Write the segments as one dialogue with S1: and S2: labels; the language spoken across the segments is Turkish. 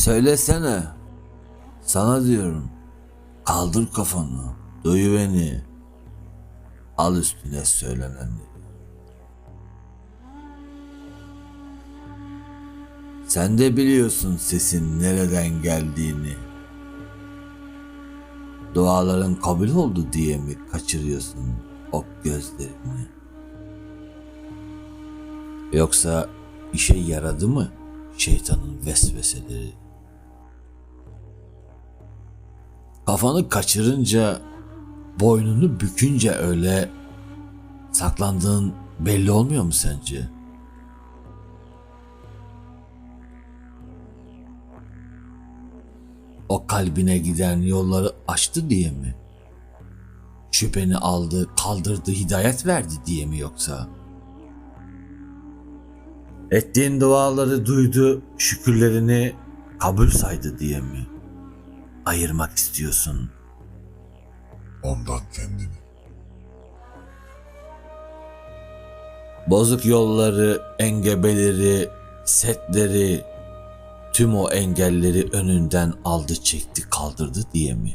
S1: Söylesene. Sana diyorum. Kaldır kafanı. Duyu beni. Al üstüne söylenenleri. Sen de biliyorsun sesin nereden geldiğini. Duaların kabul oldu diye mi kaçırıyorsun o gözlerini? Yoksa işe yaradı mı şeytanın vesveseleri? Kafanı kaçırınca, boynunu bükünce öyle saklandığın belli olmuyor mu sence? O kalbine giden yolları açtı diye mi? Şüpheni aldı, kaldırdı, hidayet verdi diye mi yoksa? Ettiğin duaları duydu, şükürlerini kabul saydı diye mi? Ayırmak istiyorsun.
S2: Ondan kendini.
S1: Bozuk yolları, engebeleri, setleri, tüm o engelleri önünden aldı, çekti, kaldırdı diye mi?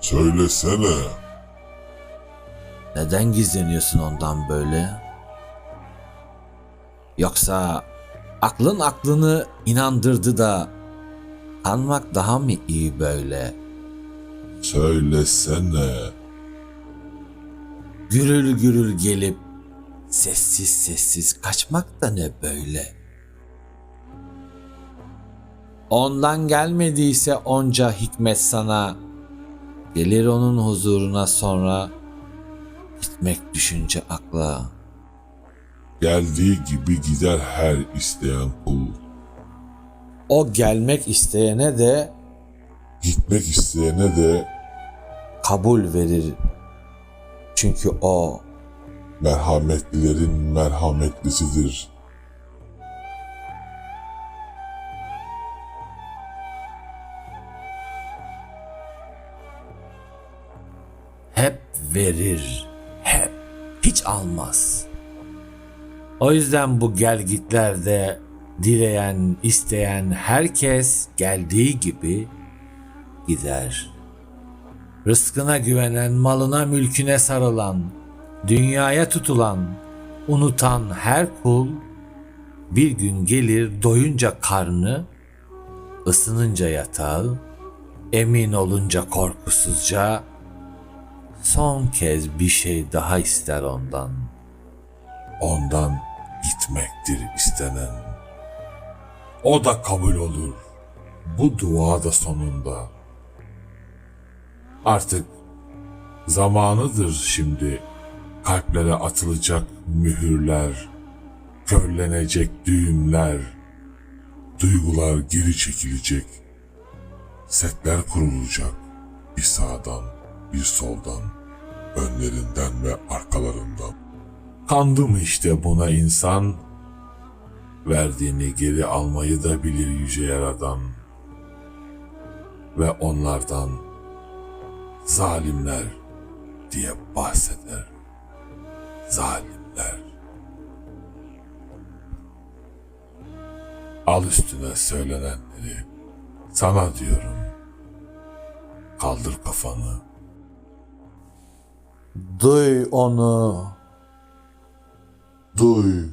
S2: Söylesene.
S1: Neden gizleniyorsun ondan böyle? Yoksa aklın aklını inandırdı da kanmak daha mı iyi böyle?
S2: Söylesene.
S1: Gürül gürül gelip sessiz sessiz kaçmak da ne böyle? Ondan gelmediyse onca hikmet sana gelir onun huzuruna sonra gitmek düşünce akla.
S2: Geldiği gibi gider her isteyen kul.
S1: O gelmek isteyene de
S2: Gitmek isteyene de
S1: kabul verir. Çünkü o
S2: merhametlilerin merhametlisidir.
S1: hep verir, hep hiç almaz. O yüzden bu gelgitlerde dileyen, isteyen herkes geldiği gibi gider. Rızkına güvenen, malına, mülküne sarılan, dünyaya tutulan, unutan her kul bir gün gelir doyunca karnı, ısınınca yatağı, emin olunca korkusuzca son kez bir şey daha ister ondan.
S2: Ondan gitmektir istenen. O da kabul olur. Bu dua da sonunda. Artık zamanıdır şimdi kalplere atılacak mühürler, körlenecek düğümler, duygular geri çekilecek, setler kurulacak bir sağdan, bir soldan, önlerinden ve arkalarından. Kandı mı işte buna insan? Verdiğini geri almayı da bilir yüce yaradan. Ve onlardan zalimler diye bahseder. Zalimler. Al üstüne söylenenleri. Sana diyorum. Kaldır kafanı.
S1: Duy onu,
S2: Duy